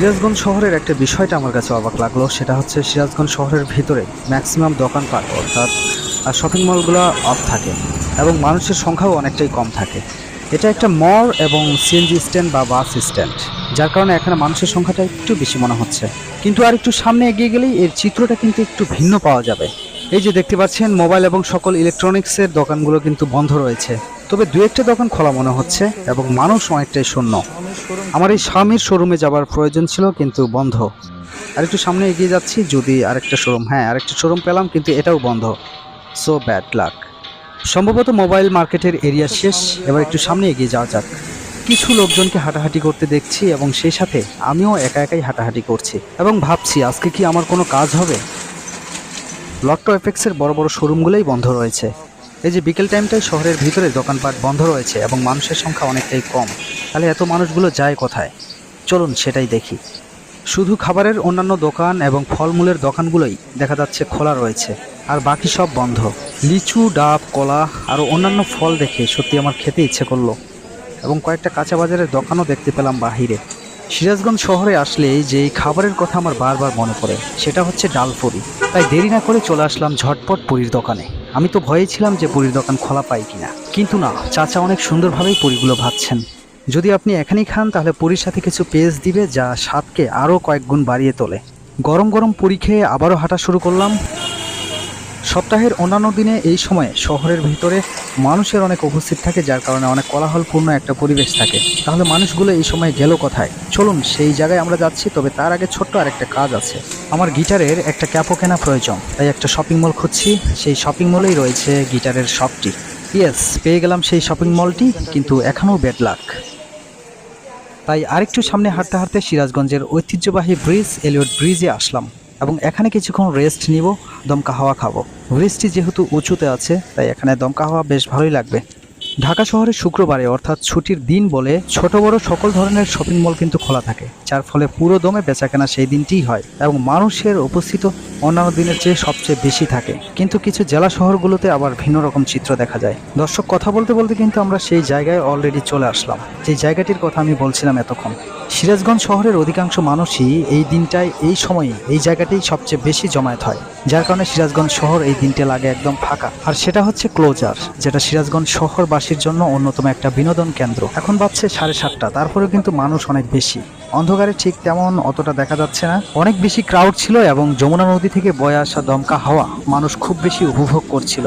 সিরাজগঞ্জ শহরের একটা বিষয়টা আমার কাছে অবাক লাগল, সেটা হচ্ছে সিরাজগঞ্জ শহরের ভিতরে ম্যাক্সিমাম দোকানপাট অর্থাৎ শপিং মলগুলো অফ থাকে এবং মানুষের সংখ্যাও অনেকটাই কম থাকে। এটা একটা মল এবং সিএনজি স্ট্যান্ড বা বাস স্ট্যান্ড যার কারণে এখানে মানুষের সংখ্যাটা একটু বেশি মনে হচ্ছে। কিন্তু আর একটু সামনে এগিয়ে গেলেই এর চিত্রটা কিন্তু একটু ভিন্ন পাওয়া যাবে। এই যে দেখতে পাচ্ছেন মোবাইল এবং সকল ইলেকট্রনিক্সের দোকানগুলো কিন্তু বন্ধ রয়েছে। তবে দু একটা দোকান খোলা মনে হচ্ছে এবং মানুষ অনেকটাই শূন্য। আমার এই স্বামীর শোরুমে যাবার প্রয়োজন ছিল কিন্তু বন্ধ। আর একটু সামনে এগিয়ে যাচ্ছি, যদি আরেকটা শোরুম হ্যাঁ আরেকটা শোরুম পেলাম কিন্তু এটাও বন্ধ। সো ব্যাড লাক সম্ভবত মোবাইল মার্কেটের এরিয়া শেষ, এবার একটু সামনে এগিয়ে যাওয়া যাক। কিছু লোকজনকে হাঁটাহাঁটি করতে দেখছি এবং সেই সাথে আমিও একা একাই হাঁটাহাঁটি করছি এবং ভাবছি, আজকে কি আমার কোনো কাজ হবে? লট্টো এফেক্সের বড় বড় শোরুমগুলোই বন্ধ রয়েছে। এই যে বিকেল টাইমটায় শহরের ভিতরে দোকানপাট বন্ধ রয়েছে এবং মানুষের সংখ্যা অনেকটাই কম, তাহলে এত মানুষগুলো যায় কোথায়? চলুন সেটাই দেখি। শুধু খাবারের অন্যান্য দোকান এবং ফলমূলের দোকানগুলোই দেখা যাচ্ছে খোলা রয়েছে, আর বাকি সব বন্ধ। লিচু, ডাব, কলা, আরও অন্যান্য ফল দেখে সত্যি আমার খেতে ইচ্ছে করল। এবং কয়েকটা কাঁচা বাজারের দোকানও দেখতে পেলাম বাহিরে। সিরাজগঞ্জ শহরে আসলে যে খাবারের কথা আমার বারবার মনে পড়ে, সেটা হচ্ছে ডাল পুরি তাই দেরি না করে চলে আসলাম ঝটপট পুরীর দোকানে। আমি তো ভয়ে ছিলাম যে পুরীর দোকান খোলা পাই কিনা। কিন্তু না, চাচা অনেক সুন্দরভাবেই পুরীগুলো ভাবছেন। যদি আপনি এখানেই খান, তাহলে পুরীর সাথে কিছু পেজ দিবে যা স্বাদকে আরও কয়েক গুণ বাড়িয়ে তোলে। গরম গরম পুরী খেয়ে আবারও হাঁটা শুরু করলাম। সপ্তাহের অন্যান্য দিনে এই সময়ে শহরের ভিতরে মানুষের অনেক উপস্থিত থাকে, যার কারণে অনেক কোলাহলপূর্ণ একটা পরিবেশ থাকে। তাহলে মানুষগুলো এই সময় গেল কোথায়? চলুন সেই জায়গায় আমরা যাচ্ছি, তবে তার আগে ছোট্ট আরেকটা কাজ আছে। আমার গিটারের একটা ক্যাপও কেনা প্রয়োজন, তাই একটা শপিং মল খুঁজছি। সেই শপিং মলেই রয়েছে গিটারের শপটি। ইয়েস, পেয়ে গেলাম সেই শপিং মলটি, কিন্তু এখনও ব্যাড লাক। তাই আরেকটু সামনে হাঁটতে হাঁটতে সিরাজগঞ্জের ঐতিহ্যবাহী ব্রিজ এলিয়ট ব্রিজে আসলাম এবং এখানে কিছুক্ষণ রেস্ট নিব, দমকা হাওয়া খাব। ব্রিজটি যেহেতু উঁচুতে আছে, তাই এখানে দমকা হওয়া বেশ ভালোই লাগবে। ঢাকা শহরে শুক্রবারে, অর্থাৎ ছুটির দিন বলে ছোট বড় সকল ধরনের শপিং মল কিন্তু খোলা থাকে, যার ফলে পুরো দমে বেচাকেনা সেই দিনটিই হয় এবং মানুষের উপস্থিত অন্যান্য দিনের চেয়ে সবচেয়ে বেশি থাকে। কিন্তু কিছু জেলা শহরগুলোতে আবার ভিন্ন রকম চিত্র দেখা যায়। দর্শক, কথা বলতে বলতে কিন্তু আমরা সেই জায়গায় অলরেডি চলে আসলাম। যে জায়গাটির কথা আমি বলছিলাম এতক্ষণ। সিরাজগঞ্জ শহরের অধিকাংশ মানুষই এই দিনটায় এই সময়ে এই জায়গাতেই সবচেয়ে বেশি জমায়েত হয়। যার কারণে সিরাজগঞ্জ শহর এই দিনটা লাগে একদম ফাঁকা। আর সেটা হচ্ছে ক্লোজার, যেটা সিরাজগঞ্জ শহরবাসীর জন্য অন্যতম একটা বিনোদন কেন্দ্র। এখন বাজছে সাড়ে সাতটা, তারপরেও কিন্তু মানুষ অনেক বেশি। অন্ধকারে ঠিক তেমন অতটা দেখা যাচ্ছে না। অনেক বেশি ক্রাউড ছিল এবং যমুনা নদী থেকে বয়ে আসা দমকা হাওয়া মানুষ খুব বেশি উপভোগ করছিল।